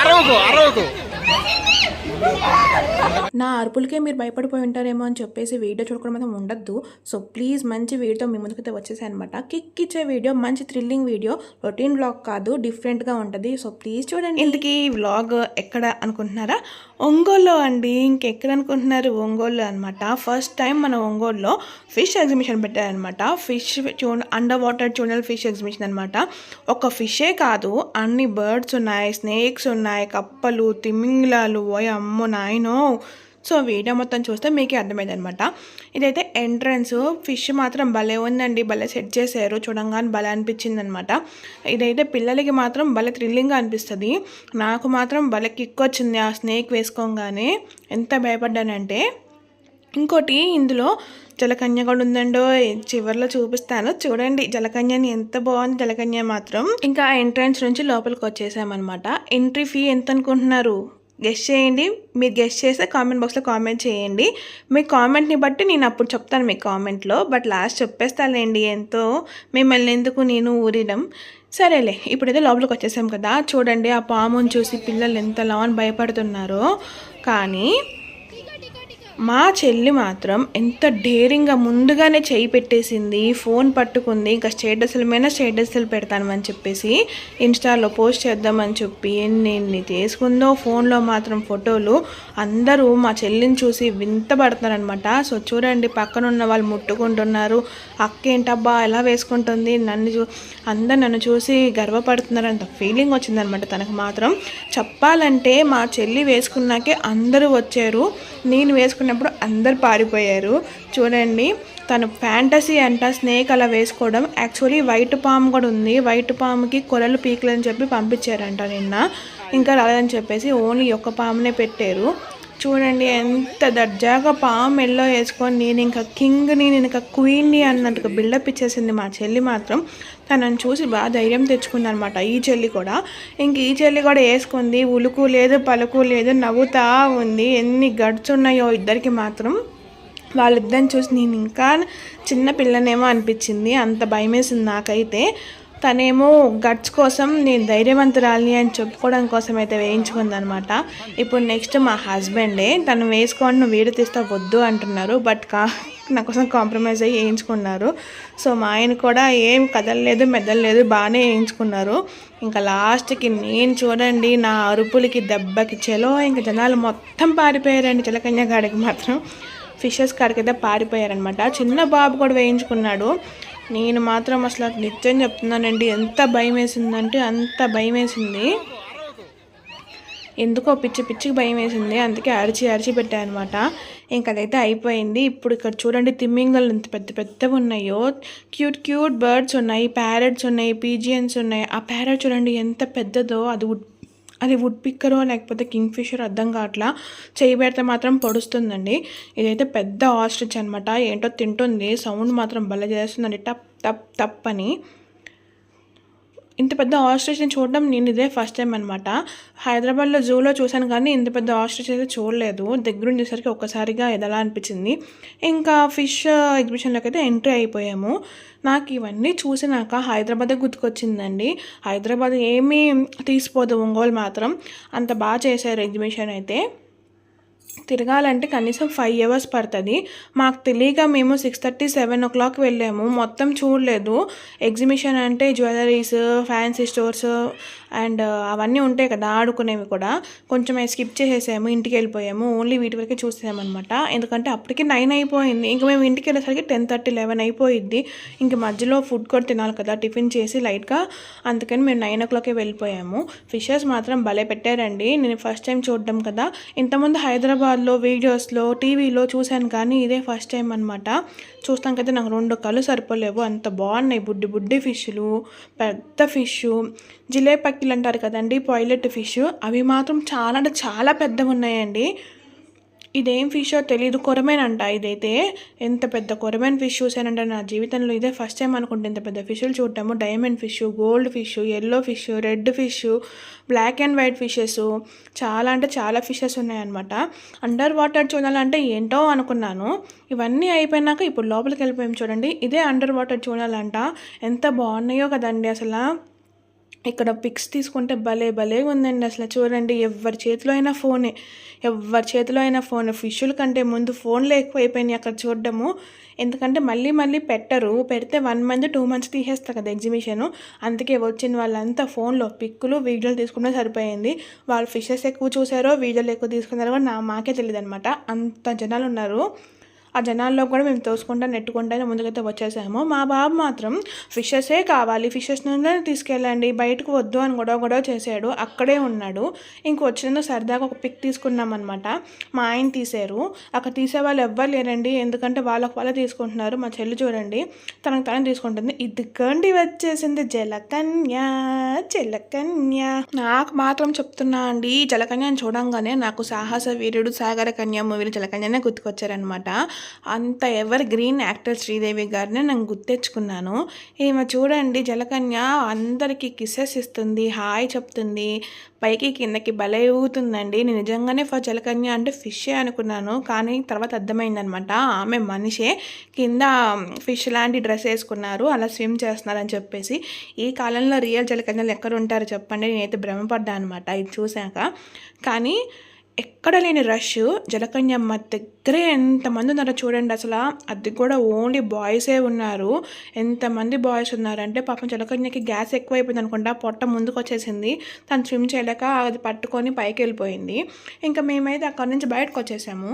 అరవకు అరవకు. నా అరుపులకే మీరు భయపడిపోయి ఉంటారేమో అని చెప్పేసి వీడియో చూడకుండా మాత్రం ఉండద్దు. సో ప్లీజ్ మంచి వీడియోతో మీ ముందుకైతే వచ్చేసాయి అనమాట కిక్ ఇచ్చే వీడియో మంచి థ్రిల్లింగ్ వీడియో రొటీన్ బ్లాగ్ కాదు డిఫరెంట్గా ఉంటుంది. సో ప్లీజ్ చూడండి. ఇంతకీ వ్లాగ్ ఎక్కడ అనుకుంటున్నారా? ఒంగోలు అండి. ఇంకెక్కడ అనుకుంటున్నారు? ఒంగోలు అనమాట ఫస్ట్ టైం మన ఒంగోలులో ఫిష్ ఎగ్జిబిషన్ పెట్టారనమాట ఫిష్ చూ అండర్ వాటర్ చూడల్ ఫిష్ ఎగ్జిబిషన్ అనమాట ఒక ఫిషే కాదు. అన్ని బర్డ్స్ ఉన్నాయి స్నేక్స్ ఉన్నాయి కప్పలు తిమింగ్లాలు ఓయ్ అమ్మో నాయనో. సో వీడియో మొత్తం చూస్తే మీకే అర్థమైందనమాట. ఇదైతే ఎంట్రన్స్ ఫిష్ మాత్రం భలే ఉందండి. భలే సెట్ చేశారు. చూడంగానే భలే అనిపించింది అనమాట ఇదైతే పిల్లలకి మాత్రం భలే థ్రిల్లింగ్గా అనిపిస్తుంది. నాకు మాత్రం భలే కిక్ వచ్చింది ఆ స్నేక్ వేసుకోగానే. ఎంత భయపడ్డానంటే ఇంకోటి ఇందులో జలకన్య కూడా ఉందండో చివరిలో చూపిస్తాను. చూడండి జలకన్యని ఎంత బాగుంది. జలకన్య మాత్రం ఇంకా ఎంట్రన్స్ నుంచి లోపలికి వచ్చేసామన్నమాట ఎంట్రీ ఫీ ఎంత అనుకుంటున్నారు గెస్ట్ చేయండి. మీరు గెస్ట్ చేస్తే కామెంట్ బాక్స్లో కామెంట్ చేయండి. మీ కామెంట్ని బట్టి నేను అప్పుడు చెప్తాను మీ కామెంట్లో బట్ లాస్ట్ చెప్పేస్తానులేండి ఎంతో. మిమ్మల్ని ఎందుకు నేను ఊరిడం సరేలే ఇప్పుడైతే లోపలికి వచ్చేసాం కదా. చూడండి ఆ పాముని చూసి పిల్లలు ఎంత అని భయపడుతున్నారో. కానీ మా చెల్లి మాత్రం ఎంత డేరింగ్గా ముందుగానే చేయి పెట్టేసింది ఫోన్ పట్టుకుంది ఇంకా స్టేటస్ల మీద స్టేటస్లు పెడతానమని చెప్పేసి ఇన్స్టాలో పోస్ట్ చేద్దామని చెప్పి ఎన్ని ఎన్ని తీసుకుందో ఫోన్లో మాత్రం ఫోటోలు అందరూ మా చెల్లిని చూసి వింత పడుతున్నారనమాట సో చూడండి పక్కన ఉన్న వాళ్ళు ముట్టుకుంటున్నారు. అక్క ఏంటబ్బా ఎలా వేసుకుంటుంది? నన్ను చూ అందరు నన్ను చూసి గర్వపడుతున్నారు అంత ఫీలింగ్ వచ్చిందనమాట తనకు మాత్రం. చెప్పాలంటే మా చెల్లి వేసుకున్నాకే అందరూ వచ్చారు. నేను వేసుకున్న వేసుకున్నప్పుడు అందరు పారిపోయారు. చూడండి తను ఫ్యాంటసీ అంట స్నేక్ అలా వేసుకోవడం. యాక్చువల్లీ వైట్ పాము కూడా ఉంది. వైట్ పాముకి కొలలు పీకలని చెప్పి పంపించారంట నిన్న. ఇంకా రాలేదని చెప్పేసి ఓన్లీ ఒక్క పామునే పెట్టారు. చూడండి ఎంత దర్జాగా పాము ఎల్లో వేసుకొని నేను ఇంకా కింగ్ని నేను ఇంకా క్వీన్ని అన్నట్టుగా బిల్డప్ ఇచ్చేసింది మా చెల్లి మాత్రం. తనని చూసి బాగా ధైర్యం తెచ్చుకుంది అనమాట ఈ చెల్లి కూడా ఇంక ఈ చెల్లి కూడా వేసుకుంది ఉలుకు లేదు పలుకు లేదు నవ్వుతా ఉంది. ఎన్ని గడ్స్ ఉన్నాయో ఇద్దరికి మాత్రం. వాళ్ళిద్దరిని చూసి నేను ఇంకా చిన్న పిల్లనేమో అనిపించింది. అంత భయం వేసింది నాకైతే. తనేమో గట్స్ కోసం నేను ధైర్యవంతురాలి అని చెప్పుకోవడం కోసం అయితే వేయించుకుందనమాట. ఇప్పుడు నెక్స్ట్ మా హస్బెండే తను వేసుకోండి నువ్వు వీడు తీస్తా వద్దు అంటున్నారు. బట్ కా నా కోసం కాంప్రమైజ్ అయ్యి వేయించుకున్నారు. సో మా ఆయన కూడా ఏం కదలలేదు మెదలలేదు బాగానే వేయించుకున్నారు. ఇంకా లాస్ట్కి నేను చూడండి నా అరుపులకి దెబ్బకి చెలో ఇంకా జనాలు మొత్తం పారిపోయారండి. చిలకన్య గాడికి మాత్రం ఫిషెస్ కాడికైతే పారిపోయారనమాట చిన్న బాబు కూడా వేయించుకున్నాడు. నేను మాత్రం అసలు నిత్యం చెప్తున్నానండి ఎంత భయం వేసిందంటే అంత భయం వేసింది. ఎందుకో పిచ్చి పిచ్చికి భయం వేసింది. అందుకే అరిచి అరిచి పెట్టానమాట అనమాట అదైతే అయిపోయింది. ఇప్పుడు ఇక్కడ చూడండి తిమ్మింగలు ఎంత పెద్ద పెద్దవి ఉన్నాయో. క్యూట్ క్యూట్ బర్డ్స్ ఉన్నాయి ప్యారెట్స్ ఉన్నాయి పీజియన్స్ ఉన్నాయి. ఆ ప్యారెట్ చూడండి ఎంత పెద్దదో. అది వుడ్ అది వుడ్ పిక్కరో లేకపోతే కింగ్ ఫిషర్ అర్థం కావట్లా. చేయి పెడితే మాత్రం పొడుస్తుందండి. ఇదైతే పెద్ద ఆస్ట్రిచ్ అనమాట ఏంటో తింటుంది. సౌండ్ మాత్రం భలే చేస్తుందండి. టప్ టప్ టప్ అని. ఇంత పెద్ద ఆస్ట్రిచ్ని చూడడం నేను ఇదే ఫస్ట్ టైం అనమాట హైదరాబాద్లో జూలో చూశాను కానీ ఇంత పెద్ద ఆస్ట్రిచ్ అయితే చూడలేదు. దగ్గరుండి చూసరికి ఒక్కసారిగా ఎదలా అనిపించింది. ఇంకా ఫిష్ ఎగ్జిబిషన్లోకి అయితే ఎంట్రీ అయిపోయాము. నాకు ఇవన్నీ చూసినాక హైదరాబాద్ గుర్తుకొచ్చిందండి. హైదరాబాద్ ఏమీ తీసిపోదు ఒంగోలు మాత్రం. అంత బాగా చేశారు ఎగ్జిబిషన్ అయితే. తిరగాలంటే కనీసం ఫైవ్ అవర్స్ పడుతుంది. మాకు తెలియక మేము six thirty seven o'clock వెళ్ళాము. మొత్తం చూడలేదు. ఎగ్జిబిషన్ అంటే జ్యువెలరీస్ ఫ్యాన్సీ స్టోర్స్ అండ్ అవన్నీ ఉంటాయి కదా ఆడుకునేవి కూడా. కొంచెం స్కిప్ చేసేసాము ఇంటికి వెళ్ళిపోయాము. ఓన్లీ వీటి వరకే చూసేసామన్నమాట. ఎందుకంటే అప్పటికి నైన్ అయిపోయింది. ఇంకా మేము ఇంటికి వెళ్ళేసరికి టెన్ థర్టీ లెవెన్ అయిపోయింది ఇంక మధ్యలో ఫుడ్ కూడా తినాలి కదా టిఫిన్ చేసి లైట్గా. అందుకని మేము నైన్ ఓ క్లాకే వెళ్ళిపోయాము. ఫిషెస్ మాత్రం భలే పెట్టారండి. నేను ఫస్ట్ టైం చూడడం కదా. ఇంతకుముందు హైదరాబాద్లో వీడియోస్లో టీవీలో చూశాను కానీ ఇదే ఫస్ట్ టైం అనమాట చూస్తాం కదా నాకు రెండు కళ్ళు సరిపోలేవు. అంత బాగున్నాయి. బుడ్డి బుడ్డి ఫిష్లు పెద్ద ఫిష్ జిలేపక్కిలు అంటారు కదండి పాయిలెట్ ఫిష్. అవి మాత్రం చాలా అంటే చాలా పెద్దగా ఉన్నాయండి. ఇదేం ఫిషో తెలియదు కొరమేనంట అంట ఇదైతే. ఎంత పెద్ద కొరమేన్ ఫిష్ చూసానంటే నా జీవితంలో ఇదే ఫస్ట్ టైం అనుకుంటే ఇంత పెద్ద ఫిష్లు చూడటము. Diamond fish gold fish yellow fish red fish black and white fishes. చాలా అంటే చాలా ఫిషెస్ ఉన్నాయన్నమాట. అండర్ వాటర్ చూడాలంటే ఏంటో అనుకున్నాను. ఇవన్నీ అయిపోయినాక ఇప్పుడు లోపలికి వెళ్ళిపోయాం చూడండి. ఇదే అండర్ వాటర్ చూడాలంట. ఎంత బాగున్నాయో కదండి అసలు. ఇక్కడ పిక్స్ తీసుకుంటే భలే భలే ఉందండి అసలు. చూడండి ఎవరి చేతిలో అయినా ఫోనే. ఎవరి చేతిలో అయినా ఫోన్. ఫిష్ల కంటే ముందు ఫోన్లు ఎక్కువ అయిపోయినాయి అక్కడ చూడడము. ఎందుకంటే మళ్ళీ మళ్ళీ పెట్టరు. పెడితే వన్ మంత్ టూ మంత్స్ తీసేస్తారు కదా ఎగ్జిబిషన్. అందుకే వచ్చిన వాళ్ళంతా ఫోన్లో పిక్కులు వీడియోలు తీసుకుంటే సరిపోయింది. వాళ్ళు ఫిషెస్ ఎక్కువ చూసారో వీడియోలు ఎక్కువ తీసుకున్నారో నా మాకే తెలియదు అనమాట అంత జనాలు ఉన్నారు ఆ జనాల్లో కూడా మేము తోసుకుంటా నెట్టుకుంటానే ముందుకైతే వచ్చేసాము. మా బాబు మాత్రం ఫిషెసే కావాలి. ఫిషెస్ నుండి తీసుకెళ్ళండి బయటకు వద్దు అని గొడవ గొడవ చేశాడు. అక్కడే ఉన్నాడు. ఇంక వచ్చిన సరదాగా ఒక పిక్ తీసుకున్నాం అనమాట మా ఆయన తీశారు. అక్కడ తీసే వాళ్ళు ఎవ్వరు లేరండి. ఎందుకంటే వాళ్ళకు వాళ్ళే తీసుకుంటున్నారు. మా చెల్లి చూడండి. తనకు తనే తీసుకుంటుంది. ఇదిగండి వచ్చేసింది జలకన్య జలకన్య నాకు మాత్రం చెప్తున్నా అండి జలకన్యను జలకన్యని చూడంగానే నాకు సాహస వీరుడు సాగర కన్య మూవీలో జలకన్యనే గుర్తుకొచ్చారనమాట అంత ఎవర్ గ్రీన్ యాక్టర్ శ్రీదేవి గారిని నేను గుర్తెచ్చుకున్నాను. ఈమె చూడండి జలకన్య అందరికీ కిసెస్ ఇస్తుంది హాయ్ చెప్తుంది పైకి కిందకి భలే ఊగుతుందండి. నేను నిజంగానే ఫర్ జలకన్య అంటే ఫిషే అనుకున్నాను కానీ తర్వాత అర్థమైందనమాట. ఆమె మనిషే కింద ఫిష్ లాంటి డ్రెస్ వేసుకున్నారు అలా స్విమ్ చేస్తున్నారని చెప్పేసి. ఈ కాలంలో రియల్ జలకన్యలు ఎక్కడ ఉంటారో చెప్పండి నేనైతే భ్రమపడ్డా అనమాట ఇది చూశాక. కానీ ఎక్కడ లేని రష్ జలకన్యమ్మ దగ్గరే ఎంతమంది ఉన్నారో చూడండి అసలు. అది కూడా ఓన్లీ బాయ్సే ఉన్నారు. ఎంతమంది బాయ్స్ ఉన్నారంటే పాపం జలకన్యకి గ్యాస్ ఎక్కువైపోయింది అనుకుంటా. పొట్ట ముందుకు వచ్చేసింది. తను స్విమ్ చేయలేక అది పట్టుకొని పైకి వెళ్ళిపోయింది. ఇంకా మేమైతే అక్కడి నుంచి బయటకు వచ్చేసాము.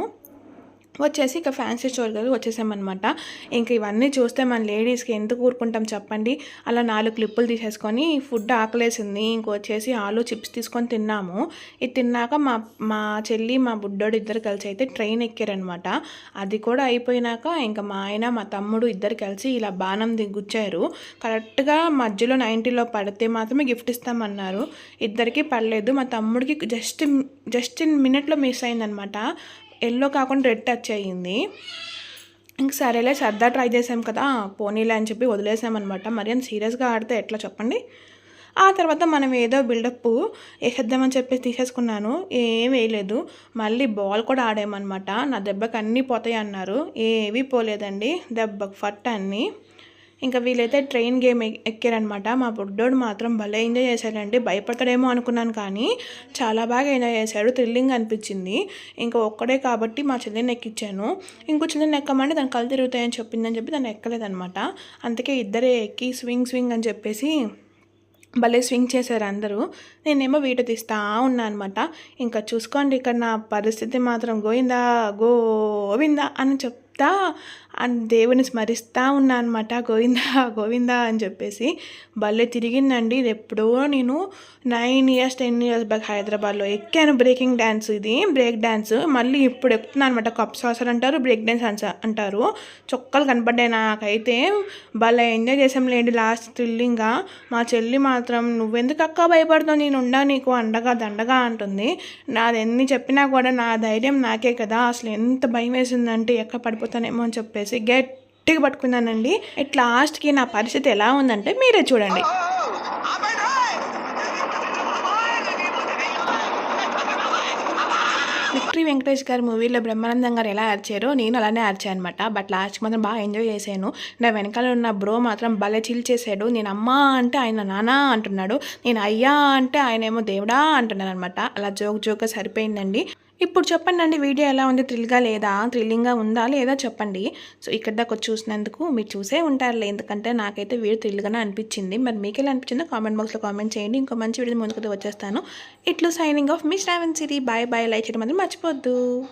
వచ్చేసి ఇక ఫ్యాన్సీ స్టోర్ దగ్గర వచ్చేసామన్నమాట. ఇంక ఇవన్నీ చూస్తే మన లేడీస్కి ఎందుకు ఊరుకుంటాం చెప్పండి. అలా నాలుగు క్లిప్పులు తీసేసుకొని ఫుడ్ ఆకలేసింది. ఇంకొచ్చేసి ఆలు చిప్స్ తీసుకొని తిన్నాము. ఇది తిన్నాక మా మా చెల్లి మా బుడ్డోడు ఇద్దరు కలిసి అయితే ట్రైన్ ఎక్కారనమాట అది కూడా అయిపోయినాక ఇంకా మా ఆయన మా తమ్ముడు ఇద్దరు కలిసి ఇలా బాణం దిగుచ్చారు. కరెక్ట్గా మధ్యలో నైంటీలో పడితే మాత్రమే గిఫ్ట్ ఇస్తామన్నారు. ఇద్దరికి పడలేదు. మా తమ్ముడికి జస్ట్ జస్ట్ ఇన్ మినిట్లో మిస్ అయిందనమాట ఎల్లో కాకుండా రెడ్ టచ్ అయ్యింది. ఇంక సరేలే సరదా ట్రై చేసాం కదా పోనీలే అని చెప్పి వదిలేసామన్నమాట మరి అంత సీరియస్గా ఆడితే ఎట్లా చెప్పండి? ఆ తర్వాత మనం ఏదో బిల్డప్ వేసేద్దామని చెప్పేసి తీసేసుకున్నాను. ఏం వేయలేదు. మళ్ళీ బాల్ కూడా ఆడామన్నమాట. నా దెబ్బకి అన్నీ పోతాయి అన్నారు. ఏవి పోలేదండి. దెబ్బకు ఫట్ అన్నీ. ఇంకా వీళ్ళైతే ట్రైన్ గేమ్ ఎక్కారనమాట మా బుడ్డోడు మాత్రం భలే ఎంజాయ్ చేశాడండి. భయపడతాడేమో అనుకున్నాను కానీ చాలా బాగా ఎంజాయ్ చేశాడు. థ్రిల్లింగ్ అనిపించింది. ఇంకా ఒక్కడే కాబట్టి మా చెల్లిని ఎక్కించాను ఇంకో చెల్లిని ఎక్కమంటే దాని కళ్ళు తిరుగుతాయని చెప్పిందని చెప్పి దాన్ని ఎక్కలేదనమాట అందుకే ఇద్దరే ఎక్కి స్వింగ్ స్వింగ్ అని చెప్పేసి భలే స్వింగ్ చేశారు అందరూ. నేనేమో వీట తీస్తా ఉన్నా అనమాట ఇంకా చూసుకోండి ఇక్కడ నా పరిస్థితి మాత్రం గోవిందా గోవిందా అని చెప్తా దేవుని స్మరిస్తూ ఉన్నా అనమాట గోవిందా గోవిందా అని చెప్పేసి భలే తిరిగిందండి. ఇది ఎప్పుడో నేను nine years ten years back హైదరాబాద్లో ఎక్కాను. బ్రేకింగ్ డ్యాన్స్ ఇది. బ్రేక్ డ్యాన్స్ మళ్ళీ ఇప్పుడు ఎక్కుతున్నాను అనమాట కప్ సాసర్ అంటారు బ్రేక్ డ్యాన్స్ అంటారు. చొక్కలు కనపడ్డాయి నాకైతే. భలే ఎంజాయ్ చేసాంలేండి లాస్ట్ థ్రిల్లింగ్గా మా చెల్లి మాత్రం నువ్వెందుకు అక్క భయపడుతావు నేను ఉండా నీకు అండగా దండగా అంటుంది. నాది ఎన్ని చెప్పినా కూడా నా ధైర్యం నాకే కదా. అసలు ఎంత భయం వేసిందంటే ఎక్కడ పడిపోతానేమో అని చెప్పేసి గట్టిగా పట్టుకున్నానండి. ఇట్ లాస్ట్కి నా పరిస్థితి ఎలా ఉందంటే మీరే చూడండి. విక్టరీ వెంకటేష్ గారి మూవీలో బ్రహ్మానందం గారు ఎలా అరిచారో నేను అలానే అరిచాను అనమాట బట్ లాస్ట్కి మాత్రం బాగా ఎంజాయ్ చేశాను. నా వెనకాల ఉన్న బ్రో మాత్రం భలే చిల్ చేశాడు. నేను అమ్మ అంటే ఆయన నానా అంటున్నాడు. నేను అయ్యా అంటే ఆయన ఏమో దేవుడా అంటున్నాను అనమాట అలా జోక్ జోక్గా సరిపోయిందండి. ఇప్పుడు చెప్పండి అండి వీడియో ఎలా ఉంది? థ్రిల్గా లేదా? థ్రిల్లింగ్గా ఉందా? లేదా? చెప్పండి. సో ఇక్కడ దాకా వచ్చి చూసినందుకు మీరు చూసే ఉంటారులే. ఎందుకంటే నాకైతే వీడియో థ్రిల్గానే అనిపించింది. మరి మీకు ఎలా అనిపించిందో కామెంట్ బాక్స్లో కామెంట్ చేయండి. ఇంకో మంచి వీడియో ముందుకు వచ్చేస్తాను. ఇట్లు సైనింగ్ ఆఫ్ మీ Shravan Siri. Bye bye. Like చేయడం మాత్రం మర్చిపోద్దు.